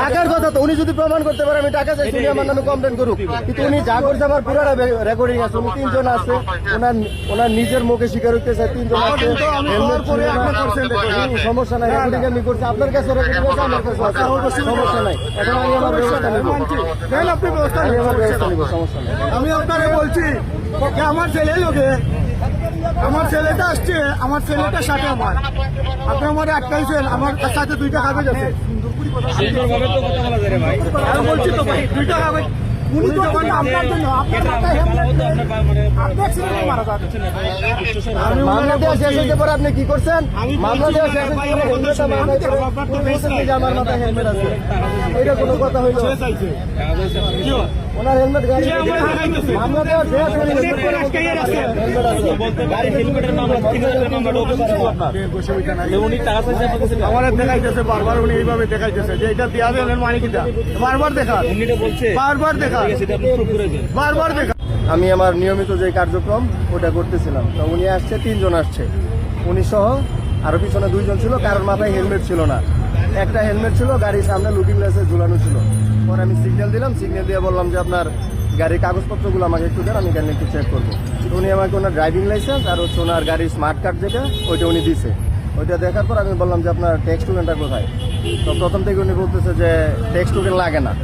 টাকার কথা তো উনি যদি প্রমাণ করতে পারে আমি টাকা চাইছি উনি আমার নামে কমপ্লেন করুক। কিন্তু উনি যা করছে আমার পুরাটা রেকর্ডিং আছে। উনি তিনজন আছে। ওনার ওনার নিজের মুখে স্বীকার হইতেছে তিনজন আছে। সমস্যা নাই রেকর্ডিং আমি করছি। আপনার কাছে রেকর্ডিং আছে আমার কাছে আছে। সমস্যা নাই। এখন আমি আমার ব্যবস্থা নেব। আপনি ব্যবস্থা নেব সমস্যা নেই। আমি আপনাকে বলছি আমার ছেলে লোকে আমার ছেলেটা আসছে আমার ছেলেটার সাথে আমার। আপনি আমার আটকাইছেন আমার সাথে দুইটা কাগজ আছে। বলছি তো ভাই দুইটা কাগজ। উনি তো আপনার জন্য আপনার মাথায় মামলা দেওয়া শেষ হয়েছে পরে আপনি কি করছেন মামলা দেওয়া শেষ পরে আমার মাথায় হেলমেট আছে এটা কোনো কথা হইল। ওনার হেলমেট গাড়ি। মামলা দেওয়া শেষ আমার দেখাইতেছে বারবার উনি এইভাবে দেখাইতেছে যে এটা দেওয়া দেন মানে কিটা বারবার দেখা বারবার দেখা বারবার দেখা আমি আমার নিয়মিত যে কার্যক্রম, ওটা করতেছিলাম। তো উনি আসছে, তিনজন আসছে। উনি সহ আরও পিছনে দুইজন ছিল, কারোর মাথায় হেলমেট ছিল না। একটা হেলমেট ছিল, গাড়ির সামনে লুকিং গ্লাসে ঝুলানো ছিল। পরে আমি সিগন্যাল দিলাম সিগন্যাল দিয়ে বললাম যে আপনার গাড়ির কাগজপত্রগুলো আমাকে একটু দেন, আমি গাড়ি একটু চেক করব। উনি আমাকে ওনার ড্রাইভিং লাইসেন্স আর হচ্ছে ওনার গাড়ির স্মার্ট কার্ড যেটা, ওইটা উনি দিছে। ওইটা দেখার পর আমি বললাম যে আপনার ট্যাক্স টোকেনটা কোথায়? তো প্রথম থেকে উনি বলতেছে যে ট্যাক্স টোকেন লাগে না।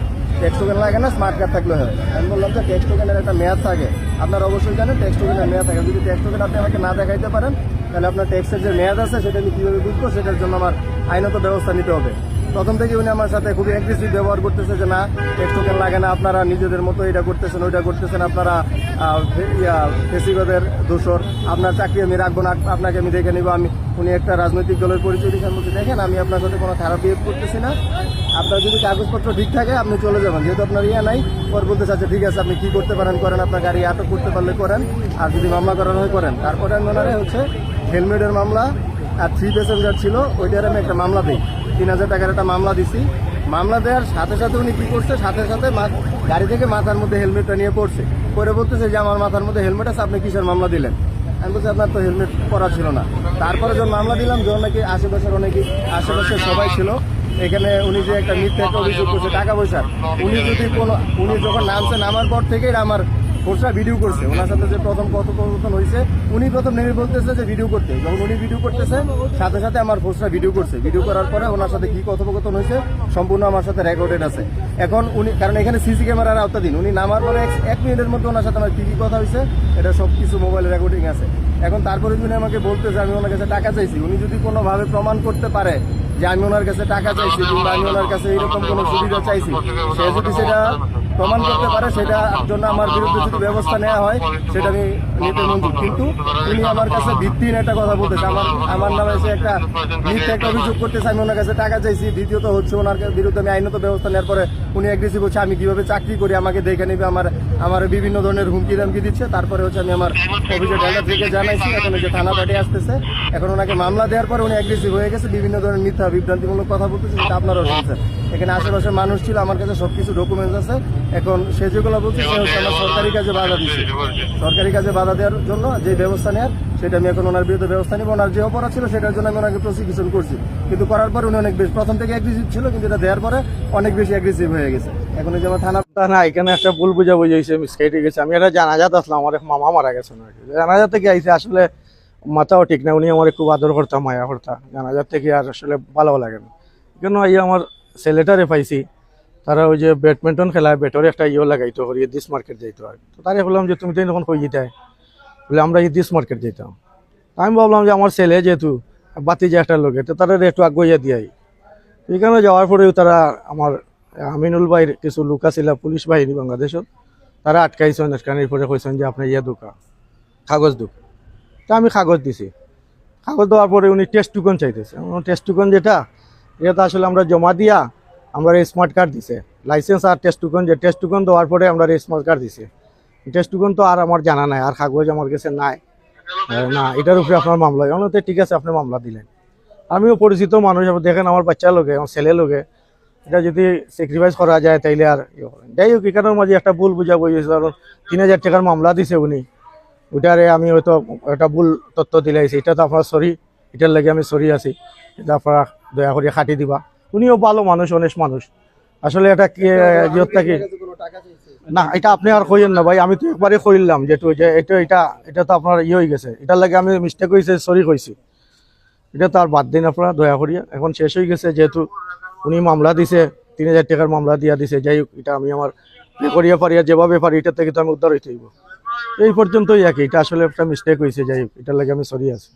ট্যাক্স টোকেন লাগে না স্মার্ট কার্ড থাকলে হয়। আমি বললাম যে ট্যাক্স টোকেনের একটা মেয়াদ থাকে। আপনার অবশ্যই জানেন ট্যাক্স টোকেনের মেয়াদ থাকে। যদি ট্যাক্স টোকেন আপনি আমাকে না দেখাইতে পারেন, তাহলে আপনার ট্যাক্সের যে মেয়াদ আছে, সেটা আমি কীভাবে বুঝব? সেটার জন্য আমার আইনত ব্যবস্থা নিতে হবে। প্রথম থেকে উনি আমার সাথে খুবই অ্যাগ্রেসিভ ব্যবহার করতেছে যে না ট্যাক্স টোকেন লাগে না, আপনারা নিজেদের মতো এটা করতেছেন, ওইটা করতেছেন, আপনারা ফেসিবাদের দোষর, আপনার চাকরি আমি রাখব না, আপনাকে আমি দেখে নিব, আমি, উনি একটা রাজনৈতিক দলের পরিচয় দিচ্ছেন বলতে দেখেন, আমি আপনার সাথে কোনো খারাপ বিহেভ করতেছি না। আপনার যদি কাগজপত্র ঠিক থাকে, আপনি চলে যাবেন, যেহেতু আপনার ইয়ে নাই, পর বলতে চাচ্ছে ঠিক আছে, আপনি কি করতে পারেন, করেন, আপনার গাড়ি আটক করতে পারলে করেন, আর যদি মামলা করার হয়, করেন। তারপরে আমি ওনারে হচ্ছে, হেলমেটের মামলা, আর থ্রি প্যাসেঞ্জার ছিল, ওইটার আমি একটা মামলা দিই। তিন হাজার টাকার একটা মামলা দিছি। মামলা দেওয়ার সাথে সাথে উনি কি করছে? সাথে সাথে গাড়ি থেকে মাথার মধ্যে হেলমেটটা নিয়ে পড়ছে। পরে বলতেছে যে, আমার মাথার মধ্যে হেলমেট আছে, আপনি কিসের মামলা দিলেন? আমি বলছি, আপনার তো হেলমেট পরা ছিল না। তারপরে যখন মামলা দিলাম, যখন নাকি আশেপাশের অনেকে আশেপাশে সবাই ছিল, এখানে উনি যে একটা মিথ্যা একটা অভিযোগ করছে, টাকা পয়সা উনি যদি কোনো উনি যখন নামছে, নামার পর থেকেই আমার ফোর্সরা ভিডিও করছে। ওনার সাথে যে প্রথম কথোপকথন হয়েছে উনি প্রথম নেমে বলতেছে যে ভিডিও করতে। যখন উনি ভিডিও করতেছে, সাথে সাথে আমার ফোর্সরা ভিডিও করছে। ভিডিও করার পরে ওনার সাথে কি কথোপকথন হয়েছে, সম্পূর্ণ আমার সাথে রেকর্ডেড আছে। এখন উনি কারণ এখানে সিসি ক্যামেরার আওতাধীন উনি নামার পরে এক- মিনিটের মধ্যে ওনার সাথে আমার কি কি কথা হয়েছে, এটা সব কিছু মোবাইলে রেকর্ডিং আছে। এখন তারপরে উনি আমাকে বলতেছে আমি ওনার কাছে টাকা চাইছি। উনি যদি কোনোভাবে প্রমাণ করতে পারে যে আমি ওনার কাছে টাকা চাইছি কিংবা আমি ওনার কাছে এরকম কোনো সুবিধা চাইছি, সে যদি সেটা প্রমাণ করতে পারে সেটার জন্য আমার বিরুদ্ধে যদি ব্যবস্থা নেওয়া হয়, সেটা আমি নিতে মঞ্জুর কিন্তু উনি আমার কাছে ভিত্তিহীন একটা কথা বলতেছে। আমার আমার নামে এসে একটা মিথ্যা একটা অভিযোগ করতেছে, আমি ওনার কাছে টাকা চাইছি, দ্বিতীয়ত হচ্ছে ওনার বিরুদ্ধে আমি আইনত ব্যবস্থা নেওয়ার পরে উনি অ্যাগ্রেসিভ হচ্ছে, আমি কীভাবে চাকরি করি, আমাকে দেখে নেবে, আমার আমার বিভিন্ন ধরনের হুমকি দামকি দিচ্ছে। তারপরে হচ্ছে আমি আমার অভিযোগ ডাটা থেকে জানাইছি, এখন যে থানা পাঠিয়ে আসতেছে। এখন ওনাকে মামলা দেওয়ার পরে উনি অ্যাগ্রেসিভ হয়ে গেছে, বিভিন্ন ধরনের মিথ্যা বিভ্রান্তিমূলক কথা বলতেছে যেটা আপনারাও শুনছেন। এখানে আশেপাশে মানুষ ছিল, আমার কাছে সবকিছু ডকুমেন্টস আছে। এখন সে যেগুলো বলছে সরকারি কাজে বাধা দিচ্ছে সরকারি কাজে বাধা দেওয়ার জন্য যে ব্যবস্থা নেওয়ার সেটা আমি এখন ওনার বিরুদ্ধে ব্যবস্থা নিব। ওনার যে অপরাধ ছিল, সেটার জন্য আমি ওনাকে প্রসিকিউশন করছি। কিন্তু করার পর উনি অনেক বেশি প্রথম থেকে অ্যাগ্রেসিভ ছিল, কিন্তু এটা দেওয়ার পরে অনেক বেশি অ্যাগ্রেসিভ হয়ে গেছে। এখন ওই যে আমার থানা না, এখানে একটা ভুল বুঝাবুঝি হয়েছে মিসকেট গেছে। আমি একটা জানাজাত আসলাম, আমার মামা মারা গেছে জানাজা থেকে আইসে আসলে মাথাও ঠিক না, উনি আমার খুব আদর করতাম মায়া করতাম জানাজার থেকে আর আসলে ভালো লাগে না। কেন এই আমার ছেলেটারে পাইছি তারা ওই যে ব্যাডমিন্টন খেলায় ব্যাটরে একটা ইয়ে লাগাইতো হরি দিস মার্কেট যাইতো আর তো তারে বললাম যে তুমি তো যখন কই যেতাই বলে আমরা এই দিস মার্কেট যেতাম আমি ভাবলাম যে আমার ছেলে যেহেতু বাতি যে একটা লোকে তো তারা একটু আগুয়া দিয়াই। এখানে যাওয়ার পরেও তারা আমার, আমিনুল ভাইয়ের কিছু লোক আছিল পুলিশ বাহিনী বাংলাদেশত তারা আটকাইছেন আটকানির পরে কইছেন যে আপনার ইয়ে দোকা কাগজ দোক তা আমি কাগজ দিছি। কাগজ দেওয়ার পরে উনি টেস্ট টুকন চাইতেছে। টেস্ট টুকন যেটা, এটা আসলে আমরা জমা দিয়া আমরা স্মার্ট কার্ড দিছে। লাইসেন্স আর টেস্ট টুকন যে টেস্ট টুকন দেওয়ার পরে আমরা স্মার্ট কার্ড দিছে। টেস্ট টুকন তো আর আমার জানা নাই, আর কাগজ আমার কাছে নাই। না, এটার উপরে আপনার মামলা হয়। তো ঠিক আছে, আপনি মামলা দিলেন। আমিও পরিচিত মানুষ দেখেন আমার বাচ্চা লোকে আমার ছেলে লোকে এটা যদি স্যাক্রিফাইস করা যায়, তাইলে আর ইয়ে। যাই হোক, এখানের মাঝে একটা ভুল বুঝা বুঝেছে কারণ তিন হাজার টাকার মামলা দিছে উনি। ওটারে আমি হয়তো একটা ভুল তথ্য দিলাইছি। এটা তো আপনার সরি এটার লাগে আমি সরি আছি। এটা আপনারা দয়া করে খাটি দিবা। উনিও ভালো মানুষ অনেক মানুষ। আসলে এটা কি না এটা আপনি আর কইেন না ভাই আমি তো একবারে কইলাম যেটু যে এটা এটা এটা তো আপনার ইয়ে হয়ে গেছে। এটার লাগে আমি মিস্টেক হয়েছে সরি কইছি। এটা তো আর বাদ দিন আপনারা দয়া করিয়া। এখন শেষ হয়ে গেছে যেহেতু উনি মামলা দিছে তিন হাজার টাকার মামলা দিয়া দিছে যাই হোক এটা আমি আমার করিয়া পারিয়া যেভাবে পারি এটা থেকে তো আমি উদ্ধার হইতে হইব। এই পর্যন্তই একই এটা আসলে একটা মিস্টেক হয়েছে যাই হোক এটার লাগে আমি সরি আছি।